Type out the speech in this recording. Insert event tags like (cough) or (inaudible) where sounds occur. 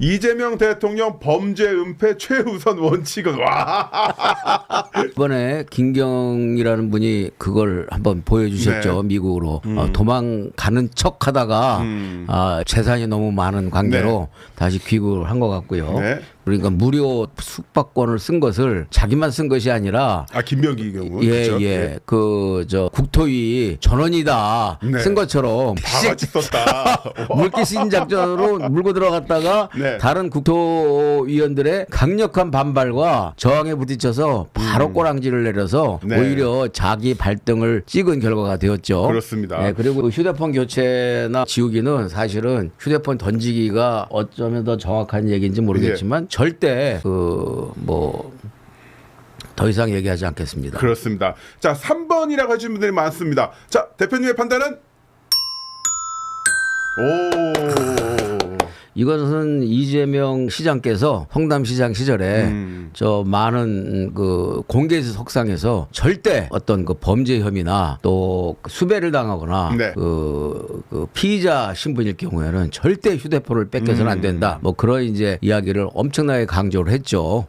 이재명 대통령 범죄 은폐 최우선 원칙은 와. 이번에 김경이라는 분이 그걸 한번 보여주셨죠 네. 미국으로 어, 도망가는 척하다가 음. 아, 재산이 너무 많은 관계로 다시 귀국을 한 것 같고요. 네. 그러니까 무료 숙박권을 쓴 것을 자기만 쓴 것이 아니라 아 김명기 경우. 예, 그쵸? 예. 그, 저, 국토위 전원이다. 네. 쓴 것처럼. 다 같이 썼다. (laughs) 물기 시인 작전으로 물고 들어갔다가 네. 다른 국토위원들의 강력한 반발과 저항에 부딪혀서 바로 꼬랑지를 내려서 음. 네. 오히려 자기 발등을 찍은 결과가 되었죠. 그렇습니다. 네, 그리고 그 휴대폰 교체나 지우기는 사실은 휴대폰 던지기가 어쩌면 더 정확한 얘기인지 모르겠지만 예. 절대 그뭐 더 이상 얘기하지 않겠습니다. 그렇습니다. 자, 3번이라고 하시는 분들이 많습니다. 자, 대표님의 판단은? 오. 이것은 이재명 시장께서 성남시장 시절에 음. 저 많은 그 공개 석상에서 절대 어떤 그 범죄 혐의나 또 수배를 당하거나 네. 그, 그 피의자 신분일 경우에는 절대 휴대폰을 뺏겨서는 음. 안 된다. 뭐 그런 이제 이야기를 엄청나게 강조를 했죠.